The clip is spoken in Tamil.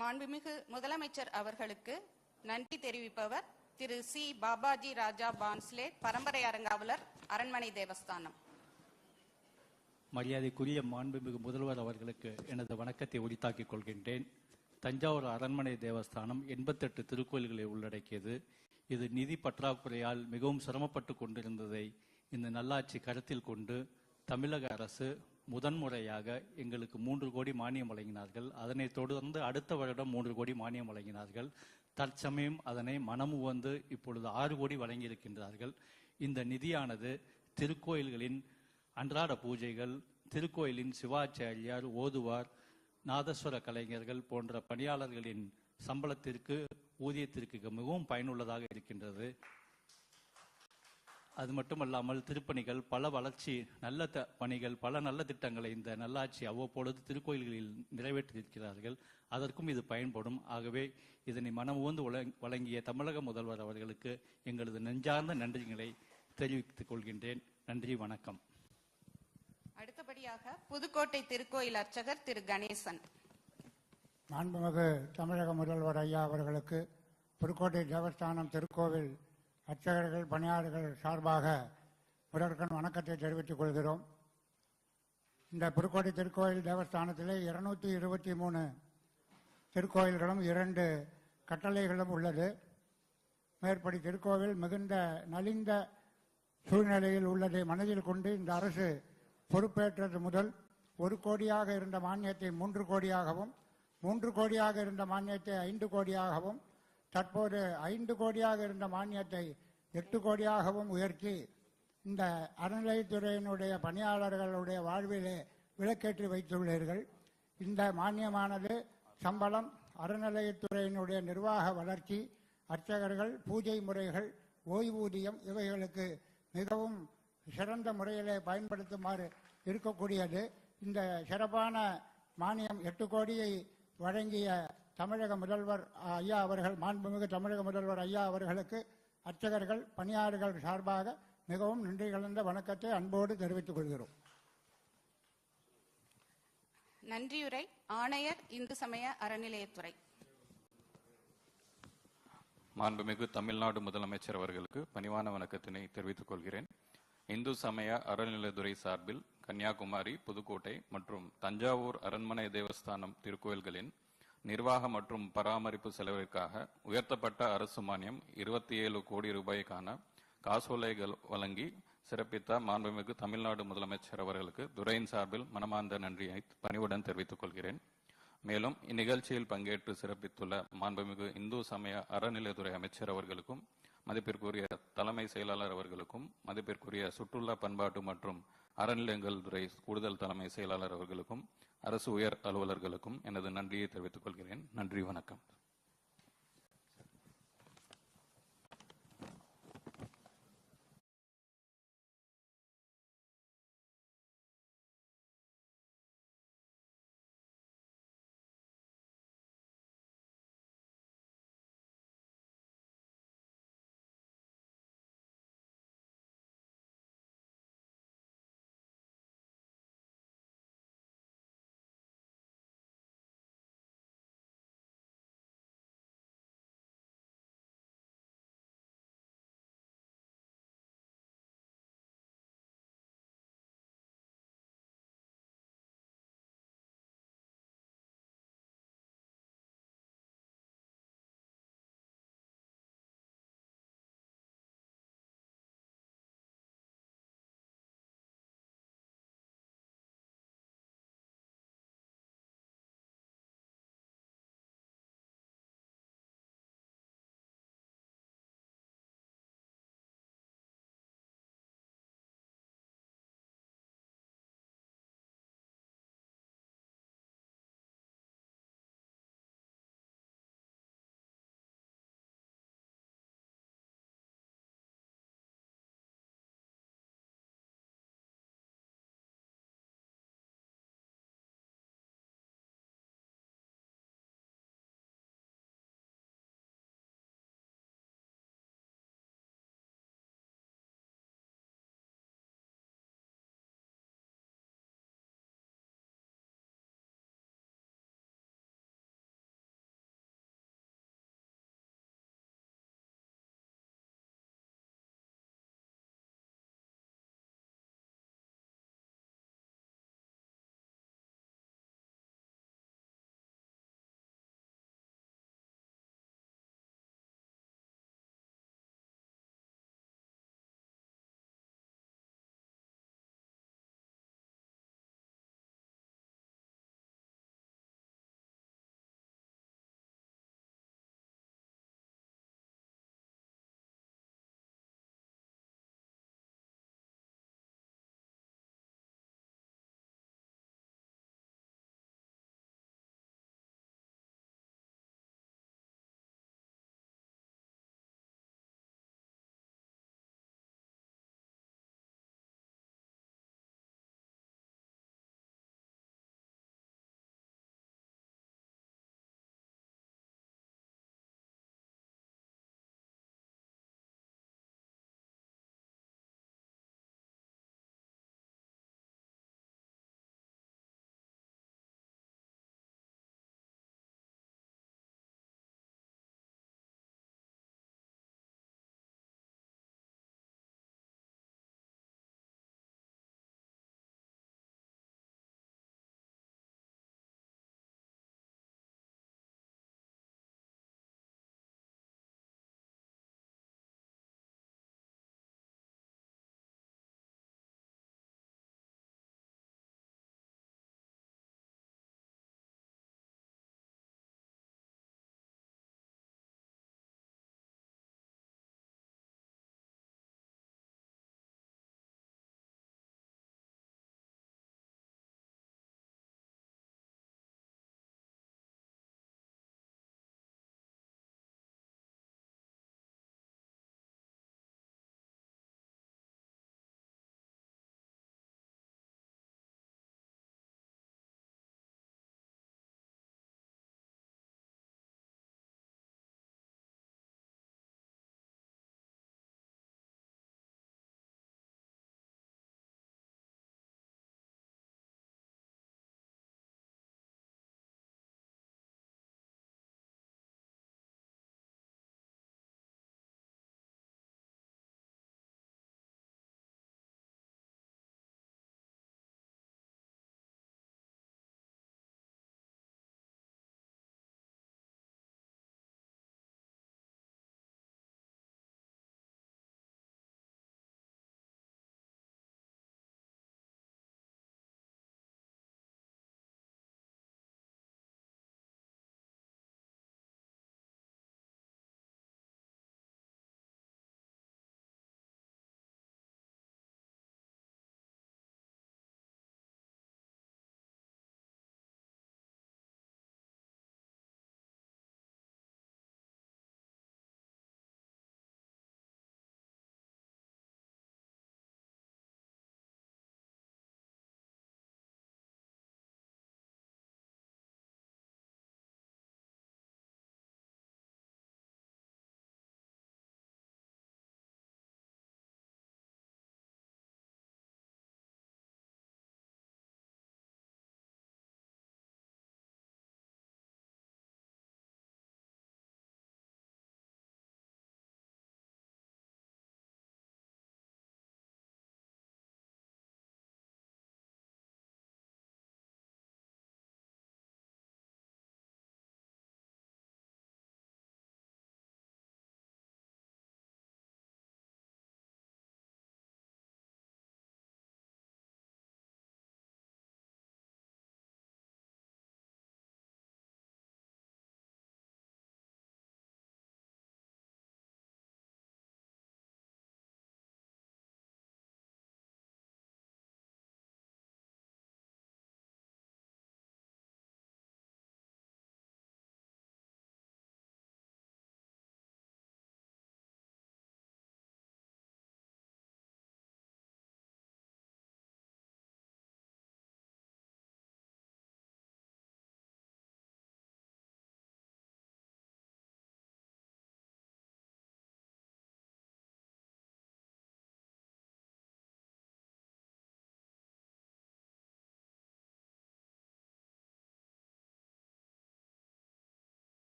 மாண்புமிகு முதலமைச்சர் அவர்களுக்கு நன்றி தெரிவிப்பவர் திரு சி பாபாஜி ராஜா பான்ஸ்லே பரம்பரை அரங்காவலர் அரண்மனை தேவஸ்தானம். மரியாதைக்குரிய மாண்புமிகு முதல்வர் அவர்களுக்கு எனது வணக்கத்தை உரித்தாக்கிக் கொள்கின்றேன். தஞ்சாவூர் அரண்மனை தேவஸ்தானம் எண்பத்தெட்டு திருக்கோயில்களை உள்ளடக்கியது. இது நிதி பற்றாக்குறையால் மிகவும் சிரமப்பட்டு கொண்டிருந்ததை இந்த நல்லாட்சி கருத்தில் கொண்டு தமிழக அரசு முதன்முறையாக எங்களுக்கு மூன்று கோடி மானியம் வழங்கினார்கள். அதனைத் தொடர்ந்து அடுத்த வருடம் மூன்று கோடி மானியம் வழங்கினார்கள். தற்சமயம் அதனை மனமு வந்து இப்பொழுது ஆறு கோடி வழங்கியிருக்கின்றார்கள். இந்த நிதியானது திருக்கோயில்களின் அன்றாட பூஜைகள் திருக்கோயிலின் சிவாச்சாரியார் ஓதுவார் நாதஸ்வர கலைஞர்கள் போன்ற பணியாளர்களின் சம்பளத்திற்கு ஊதியத்திற்கு மிகவும் பயனுள்ளதாக இருக்கின்றது. அது மட்டுமல்லாமல் திருப்பணிகள் பல வளர்ச்சி நல்ல த பணிகள் பல நல்ல திட்டங்களை இந்த நல்லாட்சி அவ்வப்பொழுது திருக்கோயில்களில் நிறைவேற்றியிருக்கிறார்கள். அதற்கும் இது பயன்படும். ஆகவே இதனை மனமுவந்து வழங்கிய தமிழக முதல்வர் அவர்களுக்கு எங்களது நெஞ்சார்ந்த நன்றிகளை தெரிவித்துக் கொள்கின்றேன். நன்றி வணக்கம். அடுத்தபடியாக புதுக்கோட்டை திருக்கோயில் அர்ச்சகர் திரு கணேசன். மாண்புமிகு தமிழக முதல்வர் ஐயா அவர்களுக்கு புதுக்கோட்டை தேவஸ்தானம் திருக்கோவில் அர்ச்சகர்கள் பணியாளர்கள் சார்பாக முதற்கண் வணக்கத்தை தெரிவித்துக் கொள்கிறோம். இந்த புதுக்கோட்டை திருக்கோயில் தேவஸ்தானத்திலே இருநூத்தி இருபத்தி மூணு திருக்கோயில்களும் இரண்டு கட்டளைகளும் உள்ளது. மேற்படி திருக்கோவில் மிகுந்த நலிந்த சூழ்நிலையில் உள்ளதை மனதில் கொண்டு இந்த அரசு பொறுப்பேற்றது முதல் ஒரு கோடியாக இருந்த மானியத்தை மூன்று கோடியாகவும் மூன்று கோடியாக இருந்த மானியத்தை ஐந்து கோடியாகவும் தற்போது ஐந்து கோடியாக இருந்த மானியத்தை எட்டு கோடியாகவும் உயர்த்தி இந்த அறநிலையத்துறையினுடைய பணியாளர்களுடைய வாழ்விலே விளக்கேற்றி வைத்துள்ளீர்கள். இந்த மானியமானது சம்பளம் அறநிலையத்துறையினுடைய நிர்வாக வளர்ச்சி அர்ச்சகர்கள் பூஜை முறைகள் ஓய்வூதியம் இவைகளுக்கு மிகவும் சிறந்த முறையிலே பயன்படுத்துமாறு இருக்கக்கூடியது. இந்த சிறப்பான மானியம் எட்டு கோடியை வழங்கிய தமிழக முதல்வர் ஐயா அவர்கள் மாண்புமிகு தமிழக முதல்வர் ஐயா அவர்களுக்கு அர்ச்சகர்கள் பணியாளர்கள் சார்பாக மிகவும் நன்றி கலந்த வணக்கத்தை அன்போடு தெரிவித்துக் கொள்கிறோம். நன்றியுரை ஆணையர் இந்து சமய அறநிலையத்துறை. மாண்புமிகு தமிழ்நாடு முதலமைச்சர் அவர்களுக்கு பணிவான வணக்கத்தினை தெரிவித்துக் கொள்கிறேன். இந்து சமய அறநிலையத்துறை சார்பில் கன்னியாகுமரி புதுக்கோட்டை மற்றும் தஞ்சாவூர் அரண்மனை தேவஸ்தானம் திருக்கோயில்களின் நிர்வாக மற்றும் பராமரிப்பு செலவிற்காக உயர்த்தப்பட்ட அரசு மானியம் இருபத்தி ஏழு கோடி ரூபாய்க்கான காசோலைகள் வழங்கி சிறப்பித்த மாண்புமிகு தமிழ்நாடு முதலமைச்சர் அவர்களுக்கு துறையின் சார்பில் மனமார்ந்த நன்றியை பணிவுடன் தெரிவித்துக் கொள்கிறேன். மேலும் இந்நிகழ்ச்சியில் பங்கேற்று சிறப்பித்துள்ள மாண்புமிகு இந்து சமய அறநிலையத்துறை அமைச்சர் அவர்களுக்கும் மதிப்பிற்குரிய தலைமை செயலாளர் அவர்களுக்கும் மதிப்பிற்குரிய சுற்றுலா பண்பாட்டு மற்றும் அறநிலையங்கள் துறை கூடுதல் தலைமை செயலாளர் அவர்களுக்கும் அரசு உயர் அலுவலர்களுக்கும் எனது நன்றியை தெரிவித்துக் கொள்கிறேன். நன்றி வணக்கம்.